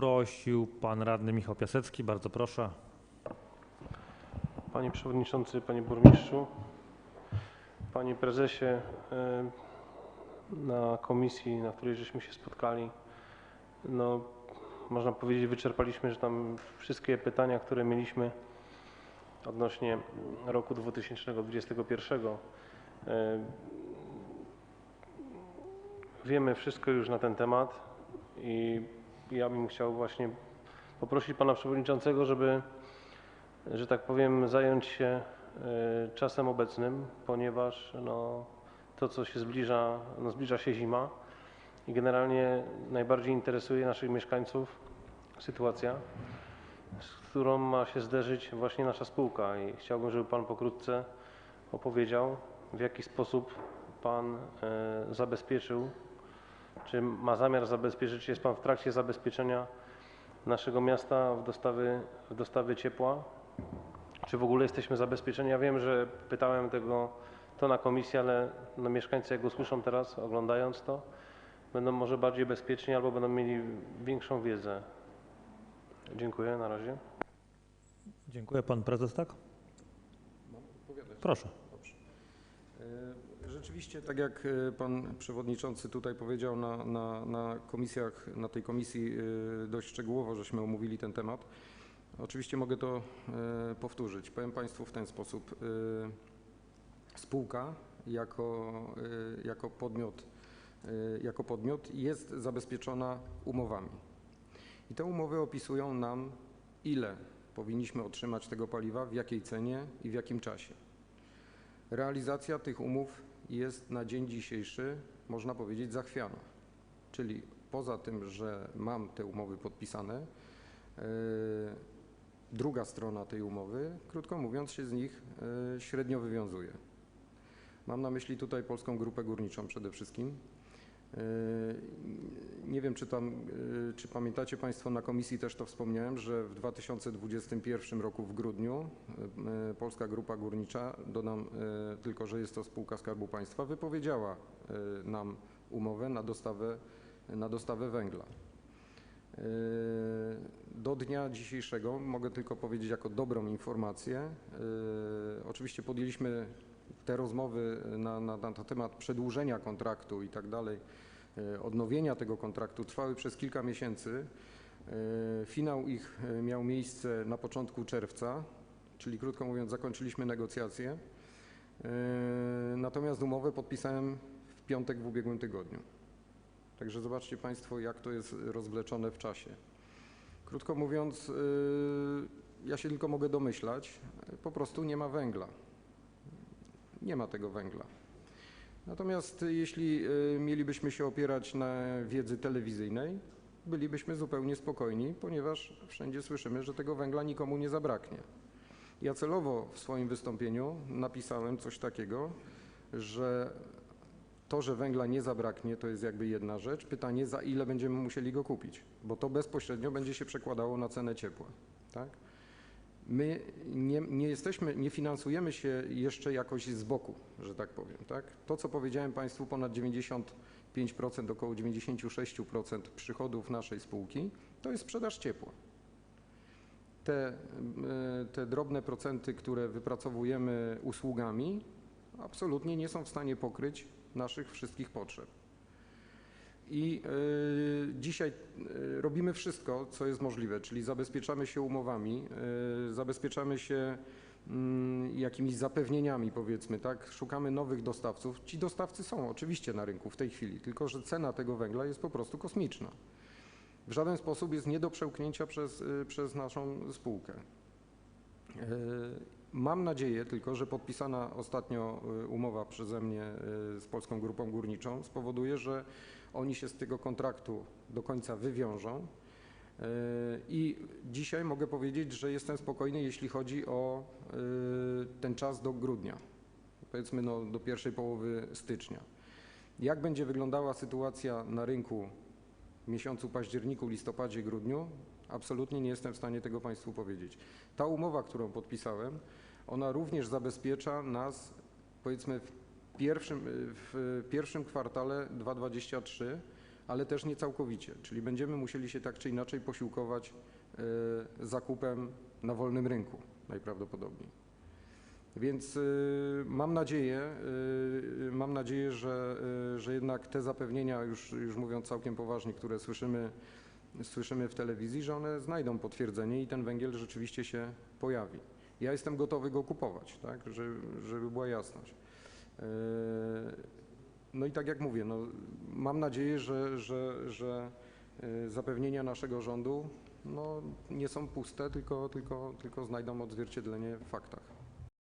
poprosił pan radny Michał Piasecki. Bardzo proszę. Panie Przewodniczący, Panie Burmistrzu, Panie Prezesie, e, na komisji, na której żeśmy się spotkali, no można powiedzieć wyczerpaliśmy, że tam wszystkie pytania, które mieliśmy odnośnie roku 2021. E, Wiemy wszystko już na ten temat i ja bym chciał właśnie poprosić Pana Przewodniczącego, żeby że tak powiem, zająć się e, czasem obecnym, ponieważ no, to, co się zbliża, no, zbliża się zima i generalnie najbardziej interesuje naszych mieszkańców sytuacja, z którą ma się zderzyć właśnie nasza spółka. I chciałbym, żeby Pan pokrótce opowiedział, w jaki sposób Pan e, zabezpieczył, czy ma zamiar zabezpieczyć, czy jest Pan w trakcie zabezpieczenia naszego miasta w dostawy, w dostawy ciepła, czy w ogóle jesteśmy zabezpieczeni? Ja wiem, że pytałem tego to na komisji, ale no mieszkańcy jak usłyszą teraz, oglądając to, będą może bardziej bezpieczni albo będą mieli większą wiedzę. Dziękuję na razie. Dziękuję. Pan prezes, tak? Mam odpowiadać? Proszę. Dobrze. Rzeczywiście, tak jak e, pan przewodniczący tutaj powiedział na, na, na komisjach, na tej komisji e, dość szczegółowo żeśmy omówili ten temat. Oczywiście mogę to e, powtórzyć. Powiem Państwu w ten sposób. Spółka jako, jako, podmiot, jako podmiot jest zabezpieczona umowami. I te umowy opisują nam, ile powinniśmy otrzymać tego paliwa, w jakiej cenie i w jakim czasie. Realizacja tych umów jest na dzień dzisiejszy, można powiedzieć, zachwiana. Czyli poza tym, że mam te umowy podpisane, e, druga strona tej umowy, krótko mówiąc, się z nich e, średnio wywiązuje. Mam na myśli tutaj Polską Grupę Górniczą przede wszystkim. E, Nie wiem, czy, tam, e, czy pamiętacie Państwo, na komisji też to wspomniałem, że w 2021 roku w grudniu e, Polska Grupa Górnicza, dodam tylko, że jest to spółka Skarbu Państwa, wypowiedziała nam umowę na dostawę, na dostawę węgla. Do dnia dzisiejszego mogę tylko powiedzieć jako dobrą informację. Oczywiście podjęliśmy te rozmowy na, na, na temat przedłużenia kontraktu i tak dalej, e, odnowienia tego kontraktu trwały przez kilka miesięcy. E, Finał ich e, miał miejsce na początku czerwca, czyli krótko mówiąc zakończyliśmy negocjacje. Natomiast umowę podpisałem w piątek w ubiegłym tygodniu. Także zobaczcie Państwo, jak to jest rozwleczone w czasie. Krótko mówiąc, ja się tylko mogę domyślać, po prostu nie ma węgla. Nie ma tego węgla. Natomiast jeśli y, mielibyśmy się opierać na wiedzy telewizyjnej, bylibyśmy zupełnie spokojni, ponieważ wszędzie słyszymy, że tego węgla nikomu nie zabraknie. Ja celowo w swoim wystąpieniu napisałem coś takiego, że to, że węgla nie zabraknie, to jest jakby jedna rzecz. Pytanie, za ile będziemy musieli go kupić, bo to bezpośrednio będzie się przekładało na cenę ciepła. Tak? My nie, nie jesteśmy, nie finansujemy się jeszcze jakoś z boku, że tak powiem. Tak? To, co powiedziałem Państwu, ponad 95%, około 96% przychodów naszej spółki, to jest sprzedaż ciepła. Te, e, te drobne procenty, które wypracowujemy usługami, absolutnie nie są w stanie pokryć naszych wszystkich potrzeb. I y, dzisiaj y, robimy wszystko, co jest możliwe, czyli zabezpieczamy się umowami, y, zabezpieczamy się mm, jakimiś zapewnieniami, powiedzmy, tak? Szukamy nowych dostawców. Ci dostawcy są oczywiście na rynku w tej chwili, tylko że cena tego węgla jest po prostu kosmiczna. W żaden sposób jest nie do przełknięcia przez, przez naszą spółkę. Mam nadzieję tylko, że podpisana ostatnio y, umowa przeze mnie y, z Polską Grupą Górniczą spowoduje, że oni się z tego kontraktu do końca wywiążą. Y, I dzisiaj mogę powiedzieć, że jestem spokojny, jeśli chodzi o ten czas do grudnia, powiedzmy no, do pierwszej połowy stycznia. Jak będzie wyglądała sytuacja na rynku miesiącu październiku, listopadzie, grudniu, absolutnie nie jestem w stanie tego Państwu powiedzieć. Ta umowa, którą podpisałem, ona również zabezpiecza nas, powiedzmy, w pierwszym, w pierwszym kwartale 2023, ale też nie całkowicie, czyli będziemy musieli się tak czy inaczej posiłkować e, zakupem na wolnym rynku najprawdopodobniej. Więc y, mam nadzieję, y, mam nadzieję, że, y, że jednak te zapewnienia, już, już mówiąc całkiem poważnie, które słyszymy, słyszymy w telewizji, że one znajdą potwierdzenie i ten węgiel rzeczywiście się pojawi. Ja jestem gotowy go kupować, tak, żeby, żeby była jasność. Y, No i tak jak mówię, no, mam nadzieję, że, że, że y, zapewnienia naszego rządu no, nie są puste, tylko, tylko, tylko znajdą odzwierciedlenie w faktach.